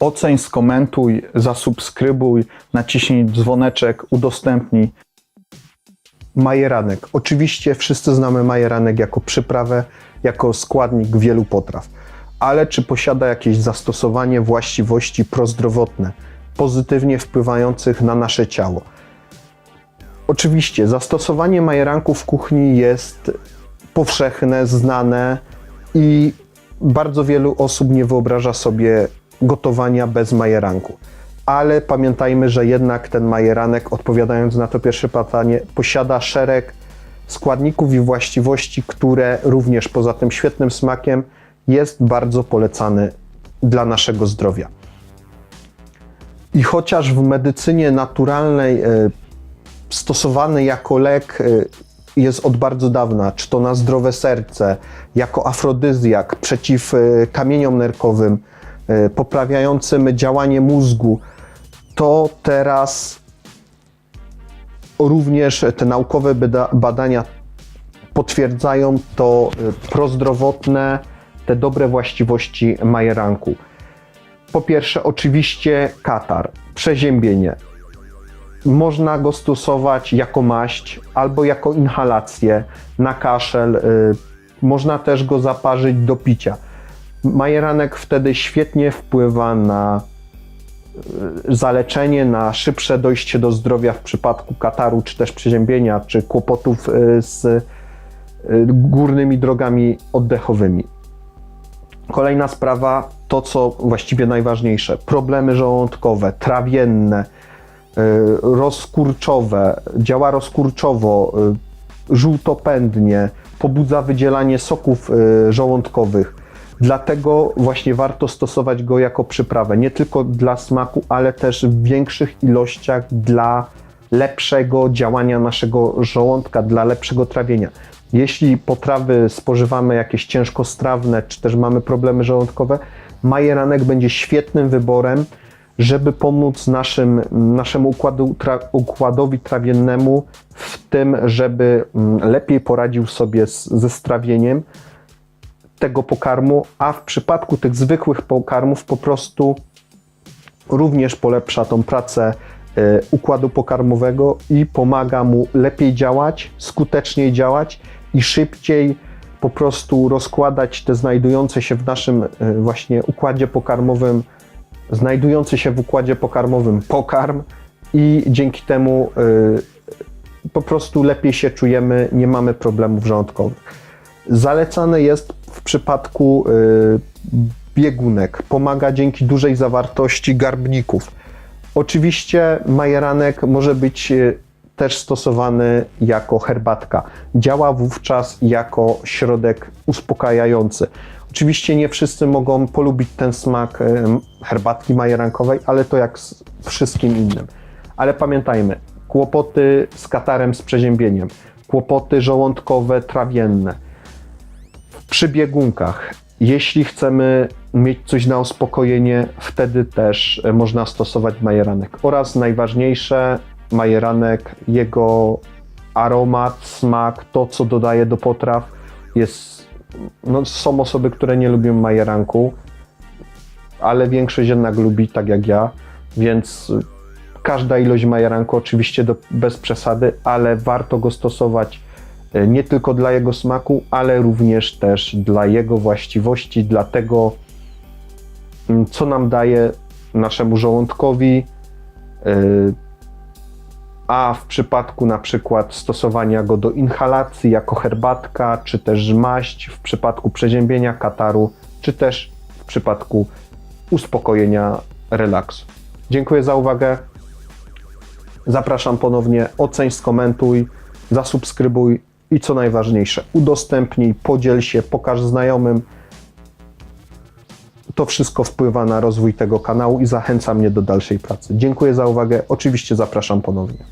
Oceń, skomentuj, zasubskrybuj, naciśnij dzwoneczek, udostępnij. Majeranek. Oczywiście wszyscy znamy majeranek jako przyprawę, jako składnik wielu potraw. Ale czy posiada jakieś zastosowanie właściwości prozdrowotne, pozytywnie wpływających na nasze ciało? Oczywiście zastosowanie majeranku w kuchni jest powszechne, znane i bardzo wielu osób nie wyobraża sobie gotowania bez majeranku. Ale pamiętajmy, że jednak ten majeranek, odpowiadając na to pierwsze pytanie, posiada szereg składników i właściwości, które również poza tym świetnym smakiem jest bardzo polecany dla naszego zdrowia. I chociaż w medycynie naturalnej e, stosowany jako lek y, jest od bardzo dawna, czy to na zdrowe serce, jako afrodyzjak przeciw y, kamieniom nerkowym, poprawiającym działanie mózgu, to teraz również te naukowe bada- badania potwierdzają to y, prozdrowotne, te dobre właściwości majeranku. Po pierwsze, oczywiście katar, przeziębienie, można go stosować jako maść albo jako inhalację na kaszel. y, Można też go zaparzyć do picia. Majeranek wtedy świetnie wpływa na y, zaleczenie, na szybsze dojście do zdrowia w przypadku kataru, czy też przeziębienia, czy kłopotów y, z y, górnymi drogami oddechowymi. Kolejna sprawa, to co właściwie najważniejsze, problemy żołądkowe, trawienne, rozkurczowe, działa rozkurczowo, żółtopędnie, pobudza wydzielanie soków żołądkowych. Dlatego właśnie warto stosować go jako przyprawę, nie tylko dla smaku, ale też w większych ilościach dla lepszego działania naszego żołądka, dla lepszego trawienia. Jeśli potrawy spożywamy jakieś ciężkostrawne, czy też mamy problemy żołądkowe, majeranek będzie świetnym wyborem, żeby pomóc naszym, naszemu układu, tra, układowi trawiennemu w tym, żeby mm, lepiej poradził sobie z, ze strawieniem tego pokarmu, a w przypadku tych zwykłych pokarmów po prostu również polepsza tą pracę e, układu pokarmowego i pomaga mu lepiej działać, skuteczniej działać i szybciej po prostu rozkładać te znajdujące się w naszym e, właśnie układzie pokarmowym, znajdujący się w układzie pokarmowym pokarm i dzięki temu e, po prostu lepiej się czujemy, nie mamy problemów żołądkowych. Zalecane jest w przypadku y, biegunek. Pomaga dzięki dużej zawartości garbników. Oczywiście majeranek może być y, też stosowany jako herbatka. Działa wówczas jako środek uspokajający. Oczywiście nie wszyscy mogą polubić ten smak y, herbatki majerankowej, ale to jak z wszystkim innym. Ale pamiętajmy, kłopoty z katarem, z przeziębieniem, kłopoty żołądkowe, trawienne, przy biegunkach, jeśli chcemy mieć coś na uspokojenie, wtedy też e, można stosować majeranek. Oraz najważniejsze, majeranek, jego aromat, smak, to co dodaje do potraw jest. No, są osoby, które nie lubią majeranku, ale większość jednak lubi, tak jak ja, więc każda ilość majeranku, oczywiście do, bez przesady, ale warto go stosować e, nie tylko dla jego smaku, ale również też dla jego właściwości, dla tego, mm, co nam daje naszemu żołądkowi. e, A w przypadku na przykład stosowania go do inhalacji jako herbatka, czy też maść, w przypadku przeziębienia kataru, czy też w przypadku uspokojenia relaksu. Dziękuję za uwagę. Zapraszam ponownie, oceń, skomentuj, zasubskrybuj i co najważniejsze, udostępnij, podziel się, pokaż znajomym. To wszystko wpływa na rozwój tego kanału i zachęca mnie do dalszej pracy. Dziękuję za uwagę. Oczywiście zapraszam ponownie.